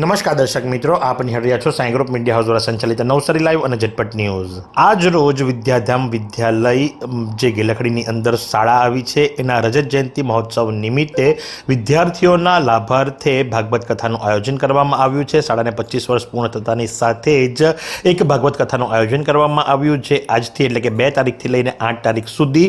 નમસ્કાર દર્શક મિત્રો, આપ નિહાળી છો સાંઈ ગ્રુપ મીડિયા હાઉસ દ્વારા સંચાલિત નવસારી લાઈવ અને ઝટપટ ન્યૂઝ. આજ રોજ વિદ્યાધામ વિદ્યાલય જે ગેલખડીની અંદર શાળા આવી છે, એના રજત જયંતિ મહોત્સવ નિમિત્તે વિદ્યાર્થીઓના લાભાર્થે ભાગવત કથાનું આયોજન કરવામાં આવ્યું છે. શાળાને પચીસ વર્ષ પૂર્ણ થતાની સાથે જ એક ભાગવત કથાનું આયોજન કરવામાં આવ્યું છે. આજથી એટલે કે બે તારીખથી લઈને આઠ તારીખ સુધી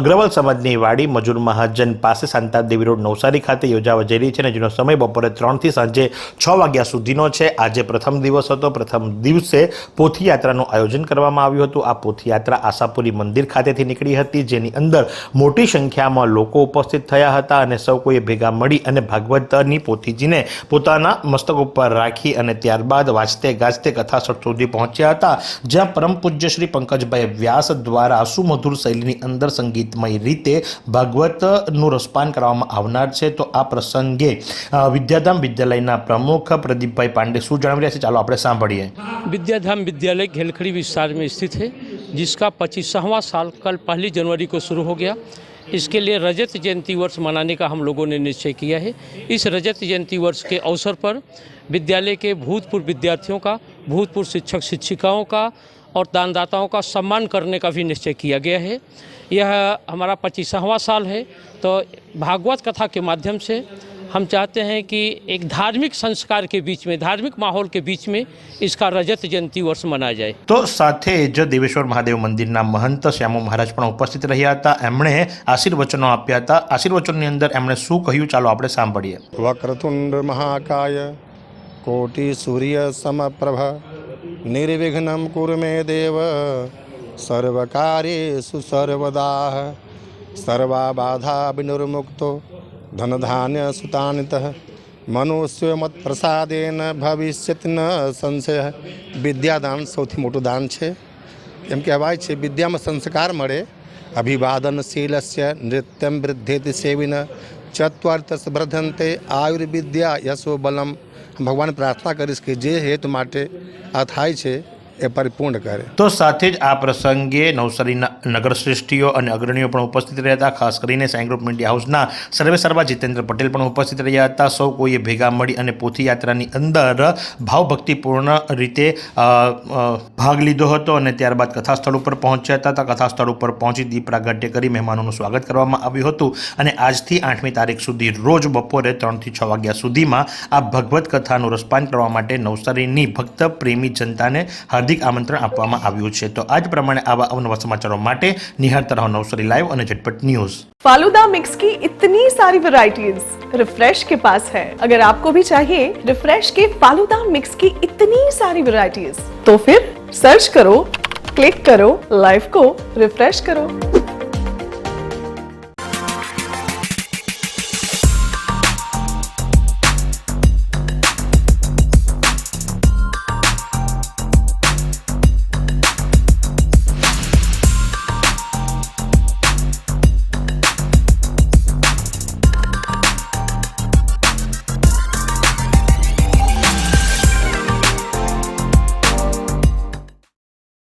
અગ્રવાલ સમાજની વાડી મજૂર મહાજન પાસે શાંતાદેવી રોડ નવસારી ખાતે યોજાવા જઈ રહી છે અને જેનો સમય બપોરે ત્રણથી સાંજે છ વાગ્યા સુધીનો છે. આજે પ્રથમ દિવસ હતો. પ્રથમ દિવસે પોથીયાત્રાનું આયોજન કરવામાં આવ્યું હતું. આ પોથીયાત્રા આશાપુરી મંદિર ખાતેથી નીકળી હતી, જેની અંદર મોટી સંખ્યામાં લોકો ઉપસ્થિત થયા હતા અને સૌ કોઈએ ભેગા મળી અને ભાગવતની પોથીજીને પોતાના મસ્તક ઉપર રાખી અને ત્યારબાદ વાંચતે ગાજતે કથા સ્થળ સુધી પહોંચ્યા હતા. જ્યાં પરમ પૂજ્ય શ્રી પંકજભાઈ વ્યાસ દ્વારા સુમધુર શૈલીની અંદર સંગીતમય રીતે ભાગવતનું રસપાન કરવામાં આવનાર છે. તો આ પ્રસંગે વિદ્યાધામ વિદ્યાલયના પ્રમુખ પ્રદીપભાઈ પાંડે શું જણાવી રહ્યા છે ચાલો આપણે સાંભળીએ विद्याधाम विद्यालय घेलखड़ी विस्तार में स्थित है जिसका पच्चीसवां साल कल पहली जनवरी को शुरू हो गया इसके लिए रजत जयंती वर्ष मनाने का हम लोगों ने निश्चय किया है इस रजत जयंती वर्ष के अवसर पर विद्यालय के भूतपूर्व विद्यार्थियों का भूतपूर्व शिक्षक शिक्षिकाओं का और दानदाताओं का सम्मान करने का भी निश्चय किया गया है यह हमारा पच्चीसवां साल है तो भागवत कथा के माध्यम से हम चाहते हैं कि एक धार्मिक संस्कार के बीच में धार्मिक माहौल के बीच में इसका रजत जयंती वर्ष मनाया जाए તો સાથે જ દેવેશ્વર મહાદેવ મંદિરના મહંત શ્યામુ મહારાજ પણ ઉપસ્થિત રહ્યા હતા એમણે આશીર્વચનો આપ્યા હતા આશીર્વચનની અંદર એમણે શું કહ્યું ચાલો આપણે સાંભળીએ વક્રતુંડ મહાકાય કોટિ સૂર્ય સમપ્રભ નિર્વિઘ્નમ કુરુ મે દેવ સર્વકાર્યેષુ સર્વદા સર્વા બાધા વિનિર્મુક્તો ધનધાન્ય સુતાનિત મનુષ્ય મત પ્રસાદેન ભવિષ્યત ન સંશય વિદ્યાદાન સૌથી મોટું દાન છે એમ કહેવાય છે વિદ્યામાં સંસ્કાર મળે અભિવાદનશીલસ્ય નૃત્યમ વૃદ્ધેતિ સેવિન ચત્વર્તસ વર્ધંતે આયુર્વિદ્યા યશો બલમ ભગવાન પ્રાર્થના કરીશ કે જે હેતુ માટે આ થાય છે એ પરિપૂર્ણ કરે. તો સાથે જ આ પ્રસંગે નવસારીના નગરશ્રેષ્ઠીઓ અને અગ્રણીઓ પણ ઉપસ્થિત રહ્યા હતા. ખાસ કરીને સાઈ ગ્રુપ મીડિયા હાઉસના સર્વે સર્વા જીતેન્દ્ર પટેલ પણ ઉપસ્થિત રહ્યા હતા. સૌ કોઈએ ભેગા મળી અને પોથીયાત્રાની અંદર ભાવભક્તિપૂર્ણ રીતે ભાગ લીધો હતો અને ત્યારબાદ કથાસ્થળ ઉપર પહોંચ્યા હતા. તો કથા સ્થળ ઉપર પહોંચી દીપ પ્રાગટ્ય કરી મહેમાનોનું સ્વાગત કરવામાં આવ્યું હતું અને આજથી આઠમી તારીખ સુધી રોજ બપોરે ત્રણથી છ વાગ્યા સુધીમાં આ ભગવત કથાનું રસપાન કરવા માટે નવસારીની ભક્ત પ્રેમી જનતાને હાર્દિક આમંત્રણ આપવામાં આવ્યું છે તો આજ પ્રમાણે આવા અવનવા સમાચારો માટે નિહાળતા રહો નવસારી લાઈવ અને ઝટપટ ન્યૂઝ फालूदा मिक्स की इतनी सारी वैरायटीज रिफ्रेश के पास है अगर आपको भी चाहिए रिफ्रेश के फालूदा मिक्स की इतनी सारी वैरायटीज तो फिर सर्च करो क्लिक करो लाइफ को रिफ्रेश करो